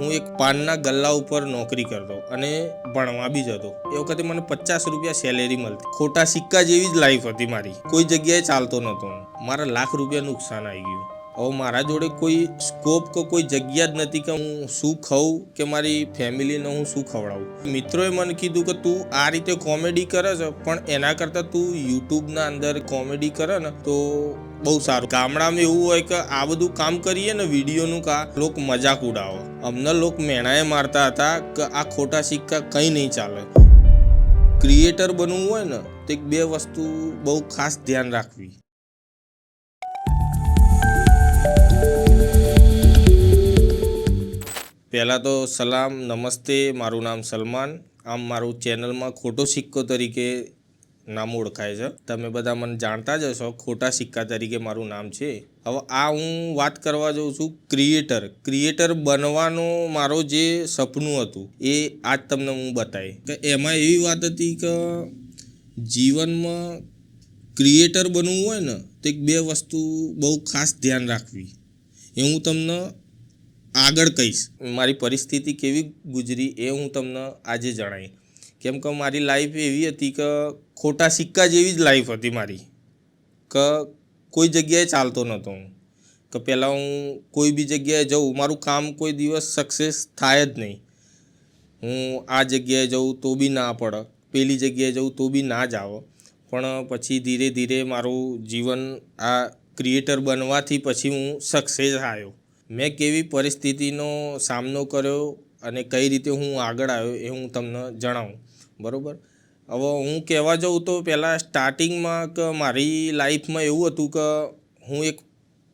હું એક પાનના ગલ્લા ઉપર નોકરી કરતો અને ભણવા બી જતો. એ વખતે મને પચાસ રૂપિયા સેલેરી મળતી. ખોટા સિક્કા જેવી જ લાઈફ હતી મારી. કોઈ જગ્યાએ ચાલતો નહોતો મારા લાખ રૂપિયા નુકસાન આવી ગયું. હવે મારા જોડે કોઈ સ્કોપ કે કોઈ જગ્યા જ નથી કે હું શું ખાઉં કે મારી ફેમિલીને હું શું ખવડાવું. મિત્રોએ મને કીધું કે તું આ રીતે કોમેડી કરે છે, પણ એના કરતાં તું યુટ્યુબના અંદર કોમેડી કરે ને, તો બહુ સારું. ગામડામાં એવું હોય કે આ બધું કામ કરીએ ને વિડીયોનું કા, લોક મજાક ઉડાવો. અમને લોક મેણાએ મારતા હતા કે આ ખોટા સિક્કા કંઈ નહીં ચાલે. ક્રિએટર બનવું હોય ને, તો એક બે વસ્તુ બહુ ખાસ ધ્યાન રાખવી. પહેલાં તો સલામ, નમસ્તે, મારું નામ સલમાન. આમ મારું ચેનલમાં ખોટો સિક્કો તરીકે નામ ઓળખાય છે. તમે બધા મને જાણતા જ હશો, ખોટા સિક્કા તરીકે મારું નામ છે. હવે આ હું વાત કરવા જાઉં છું ક્રિએટર. ક્રિએટર બનવાનો મારો જે સપનું હતું, એ આજ તમને હું બતાવી કે એમાં એવી વાત હતી કે જીવનમાં ક્રિએટર બનવું હોય ને, તો એક બે વસ્તુ બહુ ખાસ ધ્યાન રાખવી. એ હું તમને આગળ કહીશ. મારી પરિસ્થિતિ કેવી ગુજરી એ હું તમને આજે જણાવી કેમ કે મારી લાઈફ એવી હતી કે ખોટા સિક્કા જેવી જ લાઈફ હતી મારી. કે કોઈ જગ્યાએ ચાલતો નહોતો હું. કે પહેલાં હું કોઈ બી જગ્યાએ જઉં, મારું કામ કોઈ દિવસ સક્સેસ થાય જ નહીં. હું આ જગ્યાએ જઉં તો બી ના પડે, પેલી જગ્યાએ જઉં તો બી ના જ આવો. પણ પછી ધીરે ધીરે મારું જીવન આ ક્રિએટર બનવાથી પછી હું સક્સેસ આવ્યો. મેં કેવી પરિસ્થિતિનો સામનો કર્યો અને કઈ રીતે હું આગળ આવ્યો એ હું તમને જણાવું. બરાબર? હવે હું કહેવા જાઉં તો પહેલાં સ્ટાર્ટિંગમાં કે મારી લાઈફમાં એવું હતું કે હું એક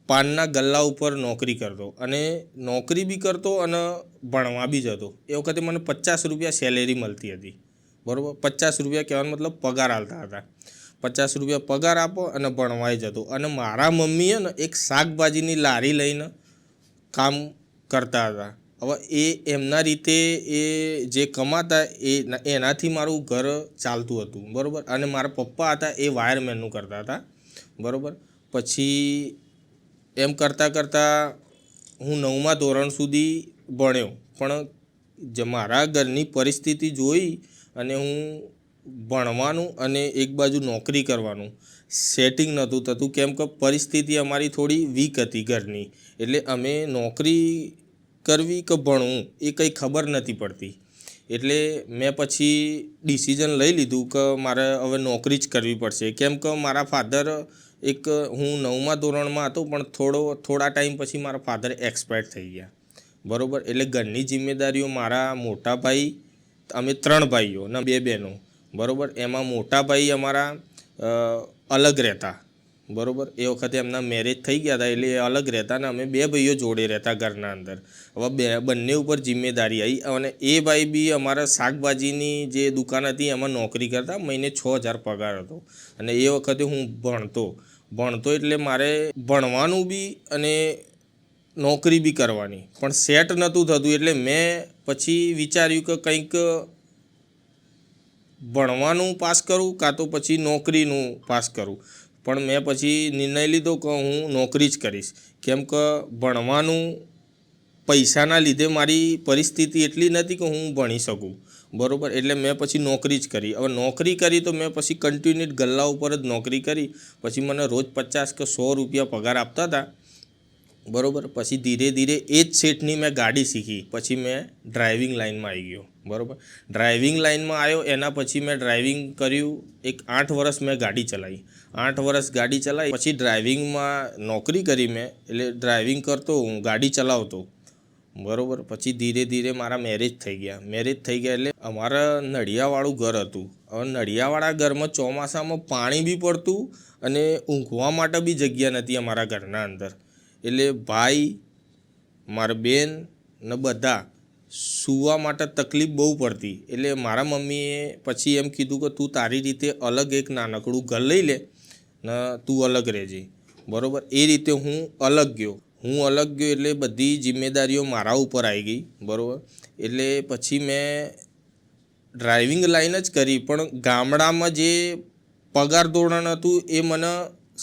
પાનના ગલ્લા ઉપર નોકરી કરતો અને નોકરી બી કરતો અને ભણવા બી જતો. એ વખતે મને પચાસ રૂપિયા સેલેરી મળતી હતી. બરાબર? પચાસ રૂપિયા કહેવાનો મતલબ પગાર આવતા હતા. પચાસ રૂપિયા પગાર આપો અને ભણવાય જતો. અને મારા મમ્મીએ ને એક શાકભાજીની લારી લઈને કામ કરતા હતા. હવે એ એમના રીતે એ જે કમાતા એ એનાથી મારું ઘર ચાલતું હતું. બરાબર? અને મારા પપ્પા હતા એ વાયરમેનનું કરતા હતા. બરાબર? પછી એમ કરતાં કરતાં હું નવમા ધોરણ સુધી ભણ્યો. પણ જે મારા ઘરની પરિસ્થિતિ જોઈ અને હું ભણવાનું અને એક બાજુ નોકરી કરવાનું. સેટિંગ નહોતું થતું. કેમ કે પરિસ્થિતિ અમારી થોડી વીક હતી ઘરની. એટલે અમે નોકરી કરવી કે ભણવું એ કંઈ ખબર નથી પડતી. એટલે મેં પછી ડિસિઝન લઈ લીધું કે મારે હવે નોકરી જ કરવી પડશે. કેમ કે મારા ફાધર એક, હું નવમા ધોરણમાં હતો, પણ થોડો, થોડા ટાઈમ પછી મારા ફાધર એક્સપાયર થઈ ગયા. બરાબર? એટલે ઘરની જિમ્મેદારીઓ મારા મોટા ભાઈ, અમે ત્રણ ભાઈઓ, ને બે બહેનો. બરાબર? એમાં મોટા ભાઈ અમારા અલગ રહેતા. બરાબર? એ વખતે એમના મેરેજ થઈ ગયા હતા એટલે એ અલગ રહેતા ને અમે બે ભાઈઓ જોડે રહેતા ઘરના અંદર. હવે બે, બંને ઉપર જિમ્મેદારી આવી અને એ ભાઈ બી અમારા શાકભાજીની જે દુકાન હતી એમાં નોકરી કરતા, મહિને છ હજાર પગાર હતો. અને એ વખતે હું ભણતો. ભણતો એટલે મારે ભણવાનું બી અને નોકરી બી કરવાની. પણ સેટ નહોતું થતું એટલે મેં પછી વિચાર્યું કે કંઈક ભણવાનું પાસ કરું કાં તો પછી નોકરીનું પાસ કરું. પણ મેં પછી નિર્ણય લીધો કે હું નોકરી જ કરીશ. કેમ કે ભણવાનું પૈસાના લીધે મારી પરિસ્થિતિ એટલી નથી કે હું ભણી શકું. બરાબર? એટલે મેં પછી નોકરી જ કરી. હવે નોકરી કરી તો મેં પછી કન્ટિન્યુ ગલ્લા ઉપર જ નોકરી કરી. પછી મને રોજ પચાસ કે સો રૂપિયા પગાર આપતા હતા. બરાબર? પછી ધીરે ધીરે એ જ સેટની મેં ગાડી શીખી. પછી મેં ડ્રાઇવિંગ લાઇનમાં આવી ગયો. બરાબર? ડ્રાઇવિંગ લાઇનમાં આવ્યો, એના પછી મેં ડ્રાઇવિંગ કર્યું, એક આઠ વર્ષ મેં ગાડી ચલાવી. આઠ વર્ષ ગાડી ચલાવી, પછી ડ્રાઇવિંગમાં નોકરી કરી મેં, એટલે ડ્રાઇવિંગ કરતો, હું ગાડી ચલાવતો. બરાબર? પછી ધીરે ધીરે મારા મેરેજ થઈ ગયા. મેરેજ થઈ ગયા એટલે અમારા નડિયાવાળું ઘર હતું. હવે નડિયાવાળા ઘરમાં ચોમાસામાં પાણી બી પડતું અને ઊંઘવા માટે બી જગ્યા નથી અમારા ઘરના અંદર. એટલે ભાઈ, મારા બેન ને બધા સૂવા માટે તકલીફ બહુ પડતી. એટલે મારા મમ્મીએ પછી એમ કીધું કે તું તારી રીતે અલગ એક નાનકડું ઘર લઈ લે ને તું અલગ રહેજે. બરાબર? એ રીતે હું અલગ ગયો. હું અલગ ગયો એટલે બધી જિમ્મેદારીઓ મારા ઉપર આવી ગઈ. બરાબર? એટલે પછી મેં ડ્રાઇવિંગ લાઈન જ કરી, પણ ગામડામાં જે પગાર ધોરણ હતું એ મને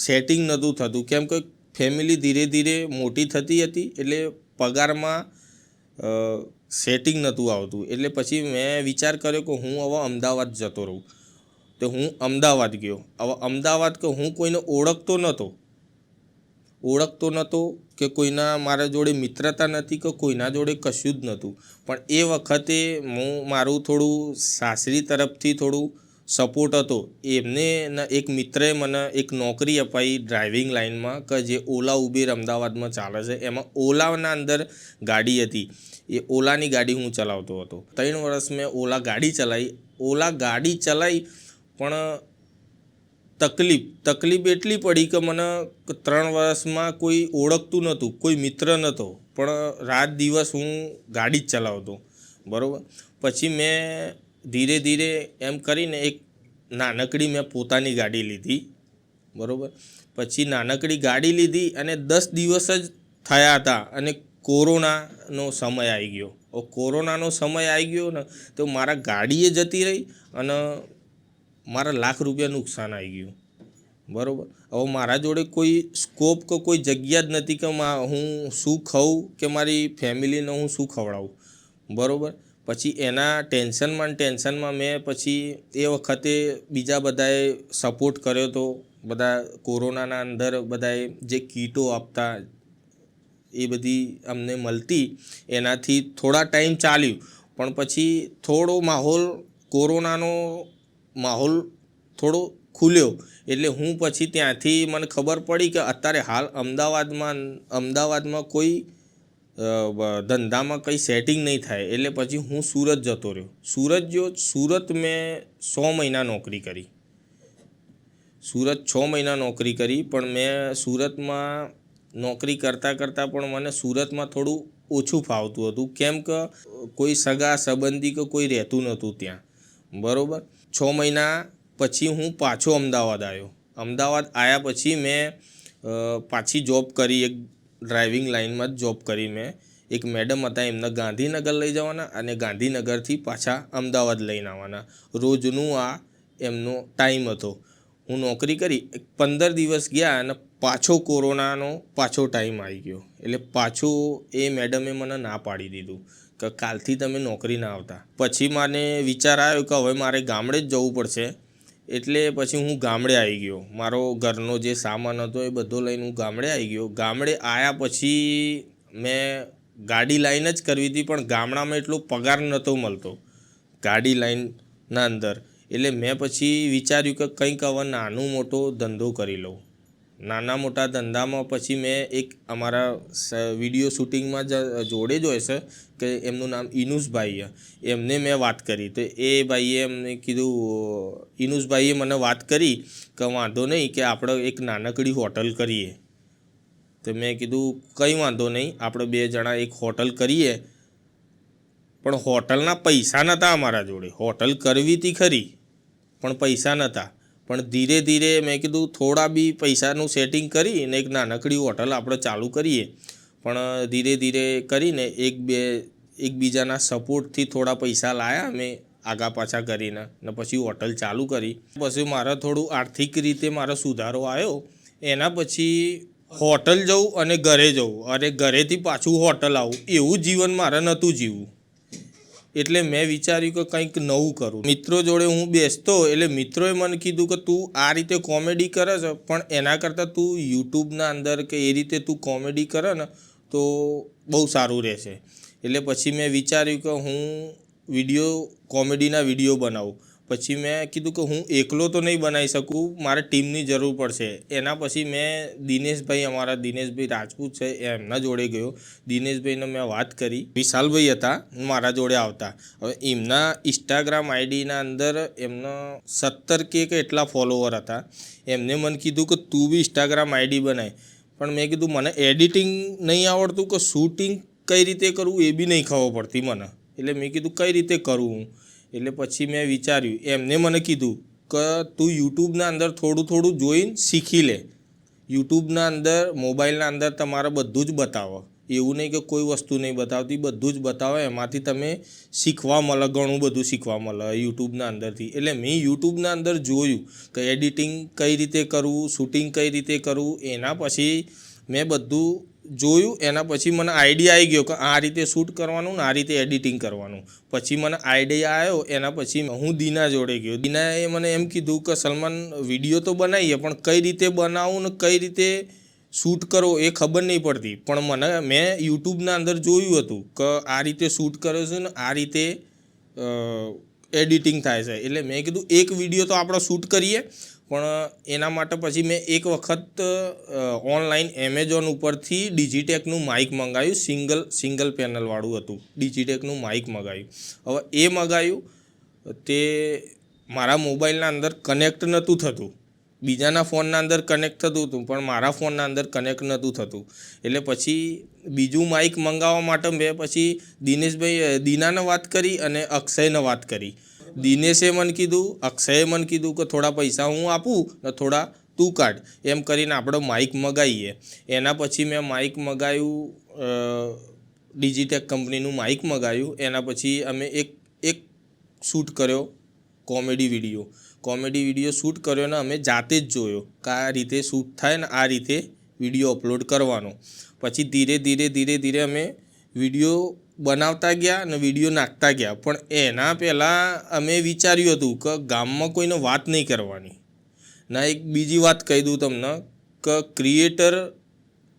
સેટિંગ નહોતું થતું. કેમ કે ફેમિલી ધીરે ધીરે મોટી થતી હતી એટલે પગારમાં સેટિંગ નહોતું આવતું. એટલે પછી મેં વિચાર કર્યો કે હું હવે અમદાવાદ જતો રહું. તો હું અમદાવાદ ગયો. હવે અમદાવાદ કે હું કોઈને ઓળખતો નહોતો. ઓળખતો નહોતો કે કોઈના મારા જોડે મિત્રતા નથી કે કોઈના જોડે કશું જ નહોતું. પણ એ વખતે હું મારું થોડું સાસરી તરફથી થોડું સપોર્ટ હતો. એમને એક મિત્રએ મને એક નોકરી અપાઈ ડ્રાઇવિંગ લાઇનમાં કે જે ઓલા ઉબેર અમદાવાદમાં ચાલે છે. એમાં ઓલાના અંદર ગાડી હતી. એ ઓલાની ગાડી હું ચલાવતો હતો. ત્રણ વર્ષ મેં ઓલા ગાડી ચલાવી ઓલા ગાડી ચલાવી પણ તકલીફ તકલીફ એટલી પડી કે મને ત્રણ વર્ષમાં કોઈ ઓળખતું નહોતું, કોઈ મિત્ર નહોતો. પણ રાત દિવસ હું ગાડી જ ચલાવતો. બરાબર? પછી મેં ધીરે ધીરે એમ કરીને એક નાનકડી મેં પોતાની ગાડી લીધી, બરાબર? પછી નાનકડી ગાડી લીધી અને દસ દિવસ જ થયા હતા અને કોરોનાનો સમય આવી ગયો. કોરોનાનો સમય આવી ગયો ને તો મારા ગાડીએ જતી રહી અને મારા લાખ રૂપિયા નુકસાન આવી ગયું, બરાબર? હવે મારા જોડે કોઈ સ્કોપ કે કોઈ જગ્યા જ નથી કે હું શું ખાઉં કે મારી ફેમિલીને હું શું ખવડાવું, બરાબર? પછી એના ટેન્શનમાં ટેન્શનમાં મેં પછી એ વખતે બીજા બધાએ સપોર્ટ કર્યો તો બધા કોરોનાના અંદર બધાએ જે કીટો આપતા એ બધી અમને મળતી, એનાથી થોડા ટાઈમ ચાલ્યું. પણ પછી થોડો માહોલ, કોરોનાનો માહોલ થોડો ખુલ્યો. એટલે હું પછી ત્યાંથી મને ખબર પડી કે અત્યારે હાલ અમદાવાદમાં અમદાવાદમાં કોઈ ધંધામાં કંઈ સેટિંગ નહીં થાય, એટલે પછી હું સુરત જતો રહ્યો. સુરત જો, સુરત મેં સો મહિના નોકરી કરી. સુરત છ મહિના નોકરી કરી, પણ મેં સુરતમાં નોકરી કરતાં કરતાં પણ મને સુરતમાં થોડું ઓછું ફાવતું હતું. કેમ કે, કોઈ સગા, સંબંધી કે કોઈ રહેતું નહોતું ત્યાં. બરાબર? છ મહિના પછી હું પાછો અમદાવાદ આવ્યો. અમદાવાદ આવ્યા પછી મેં પાછી જોબ કરી એક ડ્રાઇવિંગ લાઇનમાં જોબ કરી મેં એક મેડમ હતા, એમને ગાંધીનગર લઈ જવાના અને ગાંધીનગરથી પાછા અમદાવાદ લઈને આવવાના. રોજનું આ એમનો ટાઈમ હતો. હું નોકરી કરી પંદર દિવસ ગયા અને પાછો કોરોનાનો પાછો ટાઈમ આવી ગયો. એટલે પાછો એ મેડમે મને ના પાડી દીધું કે કાલથી તમે નોકરી ના આવતા. પછી મને વિચાર આવ્યો કે હવે મારે ગામડે જ જવું પડશે. એટલે પછી હું ગામડે આવી ગયો. મારો ઘરનો જે સામાન હતો એ બધો લઈને હું ગામડે આવી ગયો. ગામડે આવ્યા પછી મેં ગાડી લાઈન જ કરવી હતી, પણ ગામડામાં એટલો પગાર નહોતો મળતો ગાડી લાઈનના અંદર. એટલે મેં પછી વિચાર્યું કે કંઈક હવે નાનું મોટો ધંધો કરી લઉં. નાના મોટા ધંધામાં પછી મેં એક અમારા વીડિયો શૂટિંગમાં જોડે જ હોય છે કે એમનું નામ ઇનુસભાઈ. એમને મેં વાત કરી. તો એ ભાઈએ એમને કીધું ઇનુસભાઈએ મને વાત કરી કે વાંધો નહીં કે આપણે એક નાનકડી હોટલ કરીએ. તો મેં કીધું, કંઈ વાંધો નહીં, આપણે બે જણા એક હોટલ કરીએ. પણ હોટલના પૈસા નહોતા અમારા જોડે. હોટલ કરવી હતી ખરી, પણ પૈસા નહોતા. પણ ધીરે ધીરે મેં કીધું થોડા બી પૈસાનું સેટિંગ કરી ને એક નાનકડી હોટલ આપણે ચાલુ કરીએ. પણ ધીરે ધીરે કરીને એક બે, એકબીજાના સપોર્ટથી થોડા પૈસા લાયા અમે આગા પાછા કરીને ને પછી હોટલ ચાલુ કરી. પછી મારે થોડું આર્થિક રીતે મારો સુધારો આવ્યો. એના પછી હોટલ જવું અને ઘરે જવું અને ઘરેથી પાછું હોટલ આવું. એવું જીવન મારે નહોતું જીવવું. એટલે મેં વિચાર્યું કે કંઈક નવું કરું. મિત્રો જોડે હું બેસતો એટલે મિત્રોએ મને કીધું કે તું આ રીતે કોમેડી કરે છે, પણ એના કરતાં તું યુટ્યુબના અંદર કે એ રીતે તું કોમેડી કરે ને, તો બહુ સારું રહેશે. એટલે પછી મેં વિચાર્યું કે હું વીડિયો કોમેડીના વીડિયો બનાવું. પછી મેં કીધું કે હું એકલો તો નહીં બનાવી શકું, મારે ટીમની જરૂર પડશે. એના પછી મેં દિનેશભાઈ, અમારા દિનેશભાઈ રાજપૂત છે એમના જોડે ગયો. દિનેશભાઈને મેં વાત કરી. વિશાલભાઈ હતા, મારા જોડે આવતા. હવે એમના ઇન્સ્ટાગ્રામ આઈડીના અંદર એમના સત્તર કે એટલા ફોલોવર હતા. એમને મને કીધું કે તું બી ઇન્સ્ટાગ્રામ આઈડી બનાય. પણ મેં કીધું, મને એડિટિંગ નહીં આવડતું કે શૂટિંગ કઈ રીતે કરવું એ બી નહીં ખબર પડતી મને. એટલે મેં કીધું, કઈ રીતે કરવું એટલે પછી મેં વિચાર્યું, એમને મને કીધું કે તું યુટ્યુબના અંદર થોડું થોડું જોઈને શીખી લે. યુટ્યુબના અંદર, મોબાઈલના અંદર તમારે બધું જ બતાવો. એવું નહીં કે કોઈ વસ્તુ નહીં બતાવતી, બધું જ બતાવે. એમાંથી તમે શીખવા મળે, ઘણું બધું શીખવા મળે યુટ્યુબના અંદરથી. એટલે મેં યુટ્યુબના અંદર જોયું કે એડિટિંગ કઈ રીતે કરવું, શૂટિંગ કઈ રીતે કરવું, એના પછી મેં બધું જોયું, એના પછી મને આઈડિયા આવી ગયો કે આ રીતે શૂટ કરવાનું ને આ રીતે એડિટિંગ કરવાનું. પછી મને આઈડિયા આવ્યો એના પછી હું દીના જોડે ગયો. દીનાએ મને એમ કીધું કે સલમાન વીડિયો તો બનાવીએ, પણ કઈ રીતે બનાવવું ને કઈ રીતે શૂટ કરો એ ખબર નહીં પડતી. પણ મને, મેં યુટ્યુબના અંદર જોયું હતું કે આ રીતે શૂટ કર્યો છે ને આ રીતે એડિટિંગ થાય છે. એટલે મેં કીધું, એક વીડિયો તો આપણે શૂટ કરીએ પણ એના માટે પછી મેં એક વખત ઓનલાઈન એમેઝોન ઉપરથી ડિજિટેકનું માઇક મંગાવ્યું સિંગલ સિંગલ પેનલવાળું હતું. ડિજિટેકનું માઇક મંગાવ્યું. હવે એ મંગાવ્યું, તે મારા મોબાઈલના અંદર કનેક્ટ નહોતું થતું. બીજાના ફોનના અંદર કનેક્ટ થતું હતું, પણ મારા ફોનના અંદર કનેક્ટ નહોતું થતું. એટલે પછી બીજું માઇક મંગાવવા માટે મેં પછી દિનેશભાઈ દીનાને વાત કરી અને અક્ષયને વાત કરી. દિનેશે મને કીધું, અક્ષયે મને કીધું કે થોડા પૈસા હું આપું ને થોડા તું કાઢ. એમ કરીને આપણે માઇક મગાવીએ એના પછી મેં માઇક મગાવ્યું ડિજિટેક કંપનીનું માઇક મગાવ્યું એના પછી અમે એક એક શૂટ કર્યો comedy video. Comedy video shoot કર્યો ને અમે જાતે જ જોયો કે આ રીતે શૂટ થાય ને આ રીતે વીડિયો અપલોડ કરવાનો. પછી ધીરે ધીરે ધીરે ધીરે અમે વીડિયો બનાવતા ગયા અને વીડિયો નાખતા ગયા. પણ એના પહેલાં અમે વિચાર્યું હતું કે ગામમાં કોઈને વાત નહીં કરવાની. ના, એક બીજી વાત કહી દઉં તમને કે ક્રિએટર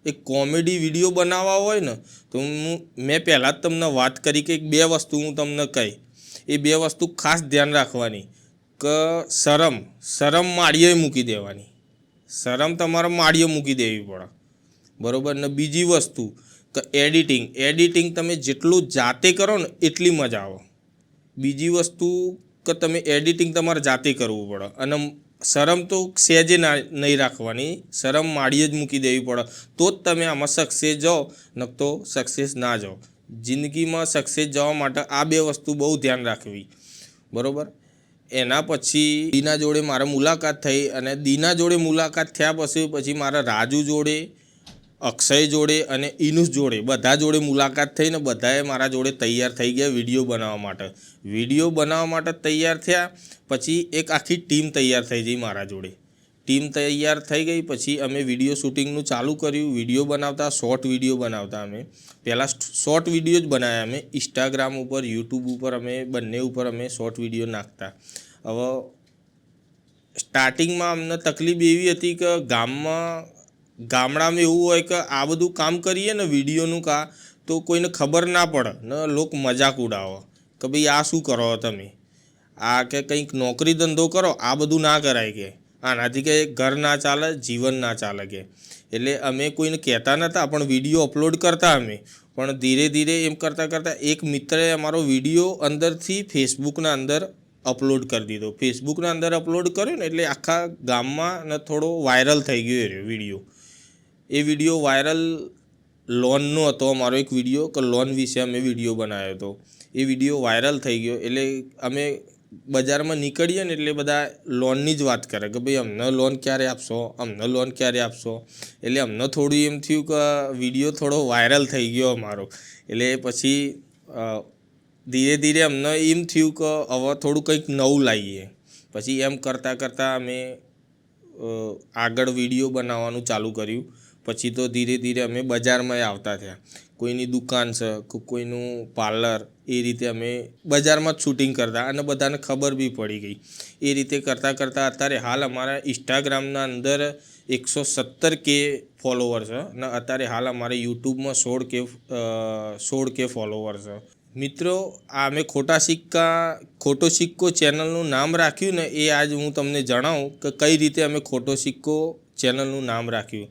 એક કોમેડી વીડિયો બનાવવા હોય ને, તો હું, મેં પહેલાં જ તમને વાત કરી કે એક બે વસ્તુ હું તમને કહી. એ બે વસ્તુ ખાસ ધ્યાન રાખવાની કે શરમ શરમ માળીએ મૂકી દેવાની. શરમ તમારે માળીએ મૂકી દેવી પડે. બરાબર? ને બીજી વસ્તુ એડિટિંગ એડિટિંગ તમે જેટલું જાતે કરો ને એટલી મજા આવે. બીજી વસ્તુ કે તમે એડિટિંગ તમારે જાતે કરવું પડે. અને શરમ તો સહેજે ના, નહીં રાખવાની. શરમ માળીએ જ મૂકી દેવી પડે. તો જ તમે આમાં સક્સેસ જાઓ ન તો સક્સેસ ના જાઓ. જિંદગીમાં સક્સેસ જવા માટે આ બે વસ્તુ બહુ ધ્યાન રાખવી. બરાબર? એના પછી દીના જોડે મારે મુલાકાત થઈ અને દીના જોડે મુલાકાત થયા પછી પછી મારા રાજુ જોડે અક્ષય જોડે અને ઇનુસ જોડે, બધા જોડે મુલાકાત થઈને બધાએ મારા જોડે તૈયાર થઈ ગયા વીડિયો બનાવવા માટે. વીડિયો બનાવવા માટે તૈયાર થયા, પછી એક આખી ટીમ તૈયાર થઈ ગઈ મારા જોડે. ટીમ તૈયાર થઈ ગઈ, પછી અમે વીડિયો શૂટિંગનું ચાલુ કર્યું. વીડિયો બનાવતા, શોર્ટ વીડિયો બનાવતા અમે. પહેલાં શોર્ટ વીડિયો જ બનાવ્યા અમે. ઇન્સ્ટાગ્રામ ઉપર, યુટ્યુબ ઉપર અમે, બંને ઉપર અમે શોર્ટ વીડિયો નાખતા. હવે સ્ટાર્ટિંગમાં અમને તકલીફ એવી હતી કે ગામમાં ગામડામાં એવું હોય કે આ બધું કામ કરીએ ને વિડીયોનું કા, તો કોઈને ખબર ના પડે, ને લોક મજાક ઉડાવે. કે ભાઈ આ શું કરો તમે? આ કે કંઈક નોકરી ધંધો કરો, આ બધું ના કરાય કે. આનાથી કે ઘર ના ચાલે, જીવન ના ચાલે કે. એટલે અમે કોઈને કહેતા નહોતા પણ વીડિયો અપલોડ કરતા અમે. પણ ધીરે ધીરે એમ કરતાં કરતાં એક મિત્રએ અમારો વીડિયો અંદરથી ફેસબુકના અંદર અપલોડ કરી દીધો. ફેસબુકના અંદર અપલોડ કર્યો ને એટલે આખા ગામમાં ને થોડો વાયરલ થઈ ગયો એ વીડિયો. એ વીડિયો વાયરલ લોનનો હતો અમારો એક વીડિયો કે લોન વિશે અમે વીડિયો બનાવ્યો હતો. એ વીડિયો વાયરલ થઈ ગયો એટલે અમે બજારમાં નીકળીએ ને એટલે બધા લોનની જ વાત કરે કે ભાઈ અમને લોન ક્યારે આપશો, અમને લોન ક્યારે આપશો? એટલે અમને થોડું એમ થયું કે વીડિયો થોડો વાયરલ થઈ ગયો અમારો. એટલે પછી ધીરે ધીરે અમને એમ થયું કે હવે થોડું કંઈક નવું લાવીએ. પછી એમ કરતાં કરતાં અમે આગળ વીડિયો બનાવવાનું ચાલુ કર્યું. પછી તો ધીરે ધીરે અમે બજારમાં આવતા થયા. કોઈની દુકાન છે કોઈનું પાર્લર, એ રીતે અમે બજારમાં જ શૂટિંગ કરતા અને બધાને ખબર બી પડી ગઈ. એ રીતે કરતાં કરતાં અત્યારે હાલ અમારા ઇન્સ્ટાગ્રામના અંદર એકસો સત્તર કે ફોલોવર છે અને અત્યારે હાલ અમારે યુટ્યુબમાં સોળ કે સોળ કે ફોલોવર છે. મિત્રો, આ મેં ખોટા સિક્કા, ખોટો સિક્કો ચેનલનું નામ રાખ્યું ને એ આજ હું તમને જણાવું કે કઈ રીતે અમે ખોટો સિક્કો ચેનલનું નામ રાખ્યું.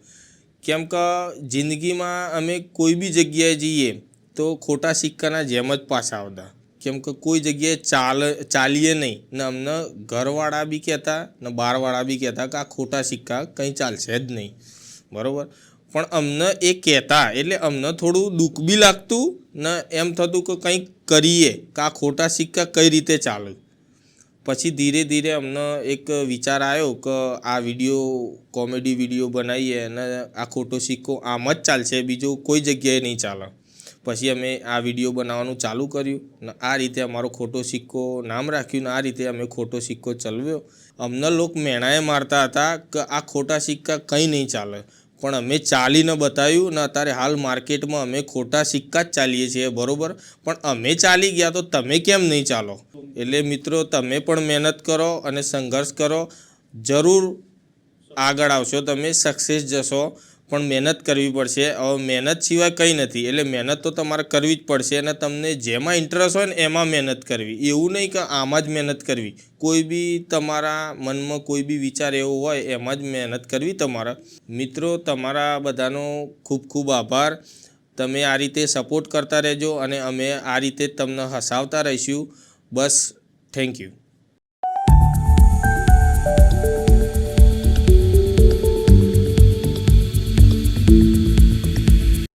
કેમ કે જિંદગીમાં અમે કોઈ બી જગ્યાએ જઈએ તો ખોટા સિક્કાના જેમ જ પાછા આવતા. કેમ કે કોઈ જગ્યાએ ચાલ, ચાલીએ નહીં. ને અમને ઘરવાળા બી કહેતા, ને બહારવાળા બી કહેતા કે આ ખોટા સિક્કા કંઈ ચાલશે જ નહીં. બરાબર? પણ અમને એ કહેતા એટલે અમને થોડું દુઃખ બી લાગતું, ને એમ થતું કે કંઈક કરીએ કે આ ખોટા સિક્કા કઈ રીતે ચાલે. પછી ધીરે ધીરે અમને એક વિચાર આવ્યો કે આ વીડિયો, કોમેડી વીડિયો બનાવીએ અને આ ખોટો સિક્કો આમ જ ચાલશે, બીજો કોઈ જગ્યાએ નહીં ચાલે. પછી અમે આ વીડિયો બનાવવાનું ચાલુ કર્યું આ રીતે અમારો ખોટો સિક્કો નામ રાખ્યું ને આ રીતે અમે ખોટો સિક્કો ચલાવ્યો. અમને લોકો મેણાએ મારતા હતા કે આ ખોટા સિક્કા કંઈ નહીં ચાલે. પણ અમે ચાલીને બતાવ્યું ને અત્યારે હાલ માર્કેટમાં અમે ખોટા સિક્કા જ ચાલીએ છીએ, બરાબર? પણ અમે ચાલી ગયા તો તમે કેમ નહીં ચાલો? એટલે મિત્રો, તમે પણ મહેનત કરો અને સંઘર્ષ કરો. જરૂર આગળ આવશો તમે, સક્સેસ જશો. પણ મહેનત કરવી પડશે. હવે મહેનત સિવાય કંઈ નથી. એટલે મહેનત તો તમારે કરવી જ પડશે અને તમને જેમાં ઇન્ટરેસ્ટ હોય ને એમાં મહેનત કરવી. એવું નહીં કે આમાં જ મહેનત કરવી. કોઈ બી તમારા મનમાં કોઈ બી વિચાર એવો હોય, એમાં જ મહેનત કરવી તમારા. મિત્રો, તમારા બધાનો ખૂબ ખૂબ આભાર. તમે આ રીતે સપોર્ટ કરતા રહેજો અને અમે આ રીતે તમને હસાવતા રહીશું. બસ થેન્ક યુ